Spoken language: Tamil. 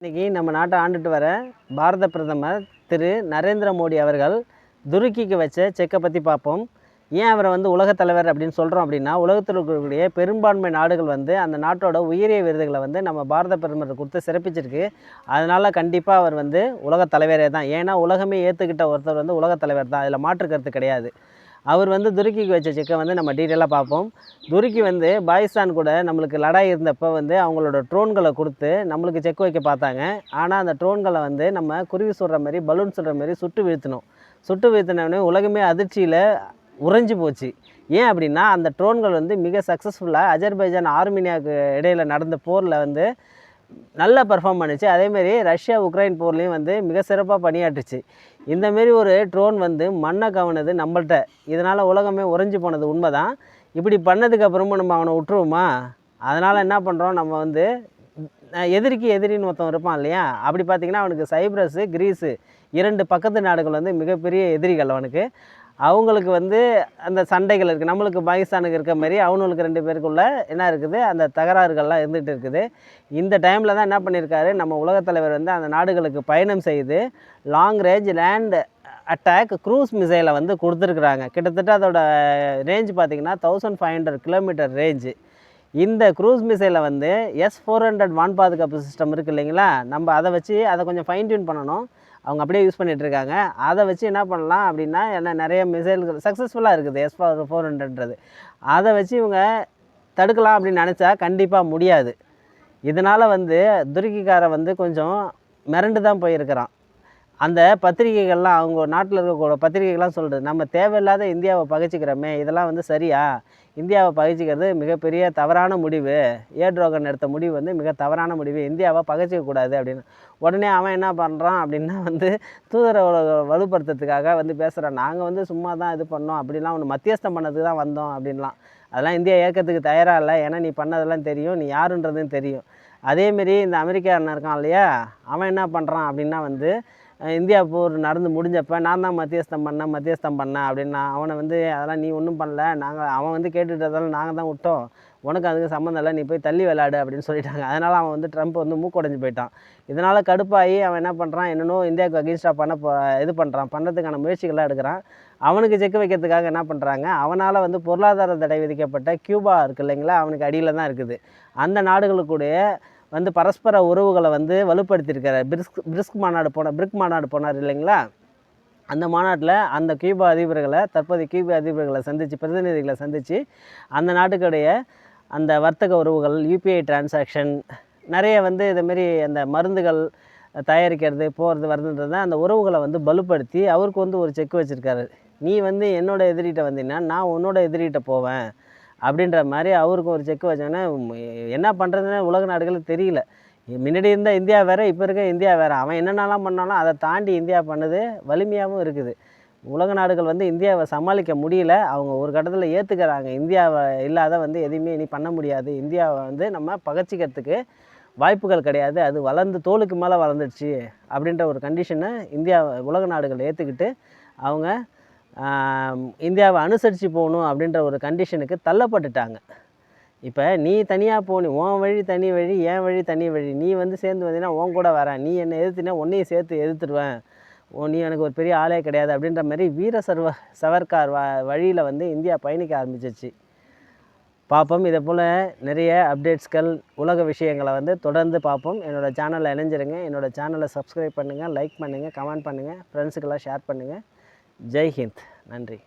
இன்றைக்கி நம்ம நாட்டை ஆண்டுட்டு வர பாரத பிரதமர் திரு நரேந்திர மோடி அவர்கள் துருக்கிக்கு வச்ச செக்கை பற்றி பார்ப்போம். ஏன் அவரை வந்து உலகத் தலைவர் அப்படின்னு சொல்கிறோம் அப்படின்னா உலகத்தில் இருக்கக்கூடிய பெரும்பான்மை நாடுகள் வந்து அந்த நாட்டோட உயரிய விருதுகளை வந்து நம்ம பாரத பிரதமர் கொடுத்து சிறப்பிச்சிருக்கு. அதனால் கண்டிப்பாக அவர் வந்து உலகத் தலைவரே தான். ஏன்னா உலகமே ஏற்றுக்கிட்ட ஒருத்தர் வந்து உலகத் தலைவர் தான். அதில் மாற்று கருத்து கிடையாது. அவர் வந்து துருக்கிக்கு வச்ச செக்கை வந்து நம்ம டீட்டெயிலாக பார்ப்போம். துருக்கி வந்து பாகிஸ்தான் கூட நம்மளுக்கு லடாய் இருந்தப்போ வந்து அவங்களோட ட்ரோன்களை கொடுத்து நம்மளுக்கு செக் வைக்க பார்த்தாங்க. ஆனால் அந்த ட்ரோன்களை வந்து நம்ம குருவி சுடுற மாதிரி பலூன் சுடுற மாதிரி சுட்டு வீழ்த்தினோம். சுட்டு வீழ்த்தினோடனே உலகமே அதிர்ச்சியில் உறைஞ்சி போச்சு. ஏன் அப்படின்னா அந்த ட்ரோன்கள் வந்து மிக சக்ஸஸ்ஃபுல்லாக அஜர்பைஜான் ஆர்மீனியாவுக்கு இடையில் நடந்த போரில் வந்து நல்லா பெர்ஃபார்ம் பண்ணுச்சு. அதேமாரி ரஷ்யா உக்ரைன் போர்லேயும் வந்து மிக சிறப்பாக பணியாற்றுச்சு. இந்தமாரி ஒரு ட்ரோன் வந்து மண்ணை கவனது நம்மள்கிட்ட இதனால் உலகமே உறைஞ்சி போனது உண்மை தான் இப்படி பண்ணதுக்கப்புறமும் நம்ம அவனை விட்டுருவோமா? அதனால் என்ன பண்ணுறோம் நம்ம வந்து எதிரிக்கு எதிரின்னு ஒருத்தன் இருப்பான் இல்லையா? அப்படி பார்த்தீங்கன்னா அவனுக்கு சைப்ரஸு கிரீஸு இரண்டு பக்கத்து நாடுகள் வந்து மிகப்பெரிய எதிரிகள் அவனுக்கு. அவங்களுக்கு வந்து அந்த சண்டைகள் இருக்குது நம்மளுக்கு பாகிஸ்தானுக்கு இருக்க மாதிரி அவனுங்களுக்கு ரெண்டு பேருக்குள்ள என்ன இருக்குது? அந்த தகராறுகள்லாம் இருந்துகிட்டு இருக்குது. இந்த டைமில் தான் என்ன பண்ணியிருக்காரு நம்ம உலகத் தலைவர் வந்து அந்த நாடுகளுக்கு பயணம் செய்து long range land attack cruise மிசைலை வந்து கொடுத்துருக்குறாங்க. கிட்டத்தட்ட அதோட ரேஞ்ச் பார்த்திங்கன்னா thousand five hundred kilometre range இந்த க்ரூஸ் மிசைலை வந்து எஸ் ஃபோர் ஹண்ட்ரட் வான் பாதுகாப்பு சிஸ்டம் இருக்குது இல்லைங்களா? நம்ம அதை வச்சு அதை கொஞ்சம் ஃபைன் டியூன் பண்ணணும். அவங்க அப்படியே யூஸ் பண்ணிகிட்ருக்காங்க இருக்காங்க. அதை வச்சு என்ன பண்ணலாம் அப்படின்னா என்ன நிறைய மிசைல்கள் சக்ஸஸ்ஃபுல்லாக இருக்குது. எஸ் ஃபோர் ஃபோர் ஹண்ட்ரட்ன்றது அதை வச்சு இவங்க தடுக்கலாம் அப்படின்னு நினச்சா கண்டிப்பாக முடியாது. இதனால் வந்து துருக்கிக்காரன் வந்து கொஞ்சம் மிரண்டு தான் போயிருக்கிறான். அந்த பத்திரிகைகள்லாம் அவங்க நாட்டில் இருக்கக்கூடிய பத்திரிகைகள்லாம் சொல்கிறது நம்ம தேவையில்லாத இந்தியாவை பகைச்சிக்கிறோமே இதெல்லாம் வந்து சரியா? இந்தியாவை பகைச்சிக்கிறது மிகப்பெரிய தவறான முடிவு. ஏட்ரோகன் எடுத்த முடிவு வந்து மிக தவறான முடிவு. இந்தியாவை பகைச்சிக்கக்கூடாது அப்படின்னு. உடனே அவன் என்ன பண்ணுறான் அப்படின்னா வந்து தூதரை வலுப்படுத்துறதுக்காக வந்து பேசுகிறான் நாங்கள் வந்து சும்மா தான் இது பண்ணோம் அப்படிலாம் ஒன்று மத்தியஸ்தம் பண்ணதுக்கு தான் வந்தோம் அப்படின்லாம். அதெல்லாம் இந்தியா ஏற்கத்துக்கு தயாராக இல்லை. ஏன்னா நீ பண்ணதெல்லாம் தெரியும் நீ யாருன்றதும் தெரியும். அதேமாரி இந்த அமெரிக்கா அண்ணன் இருக்கான் இல்லையா? அவன் என்ன பண்ணுறான் அப்படின்னா வந்து இந்தியா போர் நடந்து முடிஞ்சப்போ நான் தான் மத்தியஸ்தம் பண்ணேன் மத்தியஸ்தம் பண்ணேன் அப்படின்னா அவனை வந்து அதெல்லாம் நீ ஒன்றும் பண்ணல. நாங்கள் அவன் வந்து கேட்டுட்டதால நாங்கள் தான் விட்டோம். உனக்கு அதுக்கு சம்மந்தம் இல்லை. நீ போய் தள்ளி விளையாடு அப்படின்னு சொல்லிட்டாங்க. அதனால் அவன் வந்து ட்ரம்ப் வந்து மூக்குடைஞ்சு போயிட்டான். இதனால் கடுப்பாகி அவன் என்ன பண்ணுறான் என்னென்னோ இந்தியாவுக்கு அகேன்ஸ்டாக பண்ண போ இது பண்ணுறான் பண்ணுறதுக்கான முயற்சிகள்லாம் எடுக்கிறான். அவனுக்கு செக் வைக்கிறதுக்காக என்ன பண்ணுறாங்க அவனால் வந்து பொருளாதார தடை விதிக்கப்பட்ட கியூபா இருக்கு இல்லைங்களா? அவனுக்கு அடியில் தான் இருக்குது. அந்த நாடுகளுக்குடைய வந்து பரஸ்பர உறவுகளை வந்து வலுப்படுத்தியிருக்கார். பிரிஸ்க் பிரிஸ்க் மாநாடு போன பிரிக் மாநாடு போனார் இல்லைங்களா? அந்த மாநாட்டில் அந்த கியூபா அதிபர்களை தற்போதைய கியூபா அதிபர்களை சந்தித்து பிரதிநிதிகளை சந்தித்து அந்த நாட்டுக்குடைய அந்த வர்த்தக உறவுகள் யூபிஐ டிரான்சாக்ஷன் நிறைய வந்து இதுமாரி அந்த மருந்துகள் தயாரிக்கிறது போகிறது வருதுன்றத அந்த உறவுகளை வந்து பலுப்படுத்தி அவருக்கு வந்து ஒரு செக் வச்சுருக்காரு. நீ வந்து என்னோட எதிரிகிட்ட வந்தீங்கன்னா நான் உன்னோட எதிரிகிட்ட போவேன். அப்படின்ற மாதிரி அவருக்கு ஒரு செக் வச்சோன்னே என்ன பண்ணுறதுன்னு உலக நாடுகளுக்கு தெரியல. முன்னாடி இருந்த இந்தியா வேறு இப்போ இருக்க இந்தியா வேறு. அவன் என்னென்னலாம் பண்ணாலும் அதை தாண்டி இந்தியா பண்ணது வலிமையாகவும் இருக்குது. உலக நாடுகள் வந்து இந்தியாவை சமாளிக்க முடியல. அவங்க ஒரு கட்டத்தில் ஏற்றுக்கிறாங்க இந்தியாவை இல்லாத வந்து எதையுமே இனி பண்ண முடியாது. இந்தியாவை வந்து நம்ம பகச்சிக்கிறதுக்கு வாய்ப்புகள் கிடையாது. அது வளர்ந்து தோலுக்கு மேலே வளர்ந்துடுச்சு அப்படின்ற ஒரு கண்டிஷனை இந்தியா உலக நாடுகள் ஏற்றுக்கிட்டு அவங்க இந்தியாவை அனுசரித்து போகணும் அப்படின்ற ஒரு கண்டிஷனுக்கு தள்ளப்பட்டுட்டாங்க. இப்போ நீ தனியாக போகணும் உன் வழி தனி வழி என் வழி தனி வழி. நீ வந்து சேர்ந்து வந்தீங்கன்னா உன் கூட வரேன். நீ என்னை எதிர்த்தினா உன்னையும் சேர்த்து எதிர்த்துடுவேன் ஓ நீ எனக்கு ஒரு பெரிய ஆளே கிடையாது அப்படின்ற மாதிரி வீர சர்வ சவர்கார் வ வழியில் வந்து இந்தியா பயணிக்க ஆரம்பிச்சிச்சு. பார்ப்போம். இதை போல் நிறைய அப்டேட்ஸ்கள் உலக விஷயங்களை வந்து தொடர்ந்து பார்ப்போம். என்னோடய சேனலில் இணைஞ்சிருங்க. என்னோடய சேனலை சப்ஸ்கிரைப் பண்ணுங்கள் லைக் பண்ணுங்கள் கமெண்ட் பண்ணுங்கள் ஃப்ரெண்ட்ஸுக்கெல்லாம் ஷேர் பண்ணுங்கள் ஜெய்ஹிந்த். நன்றி.